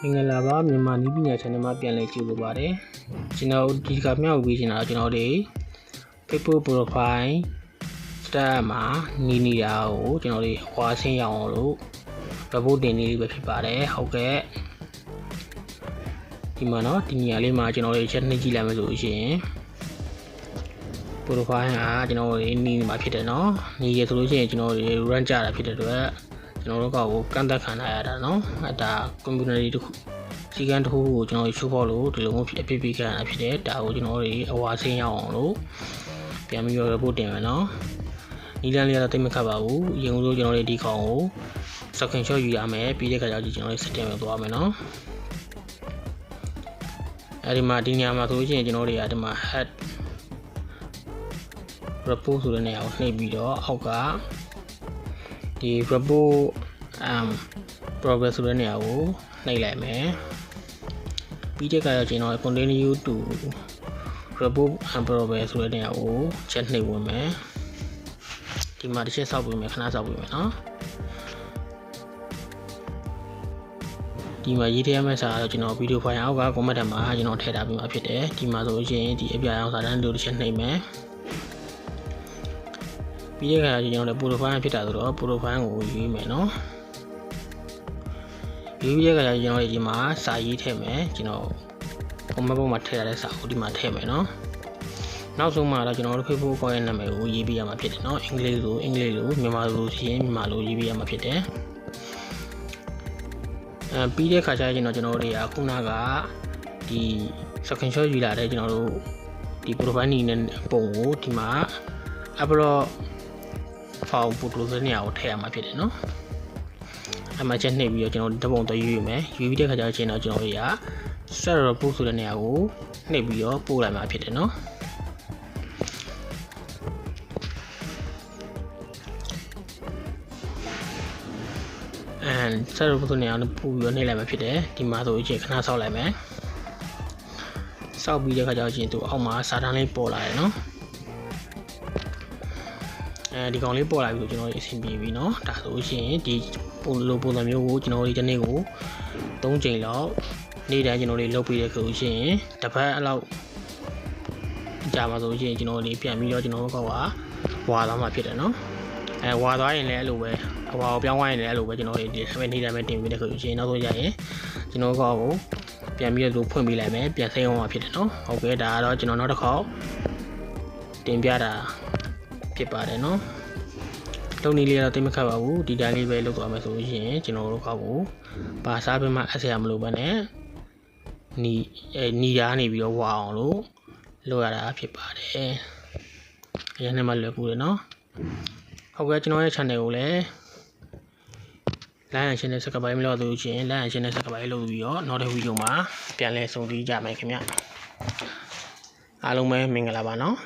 မင်္ဂလာပါမြန်မာနည်းပညာ channel မှာပြန်လည်ကြိုဆိုပါရစေကျွန်တော်ဒီကမြောက်ပေးချင်တာကျွန်တော်တို့ Facebook profile stat မှာနီးနေတာကိုကျွန်တော်တို့ဟွာဆင်းရအောင်လို့ report တင်နေလေးပဲဖြစ်ပါတယ်ဟုတ်ကဲ့ဒီမှာเนาะဒီနေရာလေးမှာကျွန်တော်တို့ချက်နှိပ်ကြည့်လိုက်မယ်ဆိုလို့ရှိရင် profile ကကျွန်တော်တို့နီးနေမှာဖြစ်တယ်เนาะနီးရဆိုလို့ရှိရင်ကျွန်တော်တို့ run ကြတာဖြစ်တဲ့အတွက် ကျွန်တော်တို့ကကိုကန့်သက်ခံရတာเนาะအဲဒါ computer တွေတစ်ခုစီကံတစ်ခုကိုကျွန်တော်တို့ချိုးဖောက်လို့ဒီလိုမျိုးဖြစ်အဖြစ်ဖြစ်ခံရတာဖြစ်တယ်ဒါကိုကျွန်တော်တို့အဝါဆင်းရအောင်လို့ပြန်ပြီးတော့ report တင်မယ်เนาะနီလန်လေးကတော့တိတ်မခတ်ပါဘူးအရင်ကကျွန်တော်တို့ဒီကောင်ကို second shot ယူရမယ်ပြီးတဲ့ခါကျကျွန်တော်တို့ setting ပဲသွားမယ်เนาะအဲဒီမှာဒီညမှာဆိုလို့ရှိရင်ကျွန်တော်တို့ကဒီမှာ head report ဆိုတဲ့နေရာကိုနှိပ်ပြီးတော့အောက်က ဒီ report um progress ဆိုတဲ့နေရာကိုနှိပ်လိုက်မယ်ပြီးတဲ့အခါကျကျွန်တော် continue to report and progress ဆိုတဲ့နေရာကိုချက်နှိပ်ဝင်မယ်ဒီမှာတစ်ချက်ဆောက်ပြီးမယ်ခဏဆောက်ပြီးမယ်နော်ဒီမှာရေးထဲမှာစာတော့ကျွန်တော်ဗီဒီယိုဖိုင်အောက်က comment ထဲမှာကျွန်တော်ထည့်ထားပြီးမှဖြစ်တယ်ဒီမှာဆိုလို့ရှိရင်ဒီအပြအောင်စာတန်းလို့တစ်ချက်နှိပ်မယ် ပြီးတဲ့အခါကျကျွန်တော်လည်း profile ဖြစ်တာဆိုတော့ profile ကိုယူမယ်နော်ယူပြီးတဲ့အခါကျကျွန်တော်ဒီမှာစာရေးထည့်မယ်ကျွန်တော် comment ပေါ်မှာထည့်ရတဲ့စာကိုဒီမှာထည့်မယ်နော်နောက်ဆုံးမှာတော့ကျွန်တော်တို့ Facebook ကောရဲ့နာမည်ကိုရေးပေးရမှာဖြစ်တယ်เนาะအင်္ဂလိပ်လိုအင်္ဂလိပ်လိုမြန်မာလိုရှိရင်မြန်မာလိုရေးပေးရမှာဖြစ်တယ်အဲပြီးတဲ့ခါကျရင်တော့ကျွန်တော်တို့တွေကခုနကဒီ screenshot ယူလာတဲ့ကျွန်တော်တို့ဒီ profile နည်းနဲ့ပုံကိုဒီမှာ upload file proclose နေရာကိုထည့်ရမှာဖြစ်တယ်နော်အမှချက်နှိပ်ပြီးတော့ကျွန်တော်ဓပုံတော့ယူရမယ်ယူပြီးတဲ့ခါကျတော့ကျွန်တော်ကျွန်တော်တွေက set report ဆိုတဲ့နေရာကိုနှိပ်ပြီးတော့ပို့လိုက်မှာဖြစ်တယ်နော်အန်ဆက်ရုပ်ပုံနေအောင်ပူပြီးတော့နှိပ်လိုက်မှာဖြစ်တယ်ဒီမှာဆိုရင်ခဏဆောက်လိုက်မယ်ဆောက်ပြီးတဲ့ခါကျတော့ရှင်သူအောက်မှာစာတန်းလေးပေါ်လာတယ်နော် အဲဒီကောင်လေးပေါ်လာပြီဆိုကျွန်တော်အဆင်ပြေပြီเนาะဒါဆိုရှင်ဒီပုံလိုပုံစံမျိုးကိုကျွန်တော်ဒီတစ်နေ့ကို၃ချိန်လောက်နေ့တိုင်းကျွန်တော်လေးလုပ်ပြီးတဲ့ခါဆိုရှင်တစ်ပတ်အလောက်ကြာမှာဆိုရှင်ကျွန်တော်လေးပြန်ပြီးတော့ကျွန်တော်တို့ကဝါသွားမှာဖြစ်တယ်เนาะအဲဝါသွားရင်လည်းအဲ့လိုပဲဟိုပြောင်းသွားရင်လည်းအဲ့လိုပဲကျွန်တော်တို့ဒီနေ့နေ့တိုင်းပဲတင်ပြီးတဲ့ခါဆိုရှင်နောက်ဆုံးရရင်ကျွန်တော်ကောကိုပြန်ပြီးတော့ဖွင့်ပေးလိုက်မယ်ပြန်စိမ်းအောင်မှာဖြစ်တယ်เนาะဟုတ်ကဲ့ဒါကတော့ကျွန်တော်နောက်တစ်ခေါက်တင်ပြတာ ဖြစ်ပါတယ်เนาะလုံနေလေးကတော့တိတ်မခတ်ပါဘူးဒီတိုင်းလေးပဲလုပ်သွားမယ်ဆိုရင်ကျွန်တော်တို့ကောက်ကိုပါစားပေးမှအဆရာမလို့ပဲနဲ့နီအဲနီရာနေပြီးတော့ဝါအောင်လို့လုပ်ရတာဖြစ်ပါတယ်အရင်နဲ့မှလွယ်ကူတယ်เนาะဟုတ်ကဲ့ကျွန်တော်ရဲ့ channel ကိုလည်း like and share နဲ့ subscribe မလုပ်သေးဘူးရှင် like and share နဲ့ subscribe လုပ်ပြီးတော့နောက်တစ်ဗီဒီယိုမှာပြန်လည်ဆုံတွေ့ကြမယ်ခင်ဗျအားလုံးပဲမင်္ဂလာပါနော်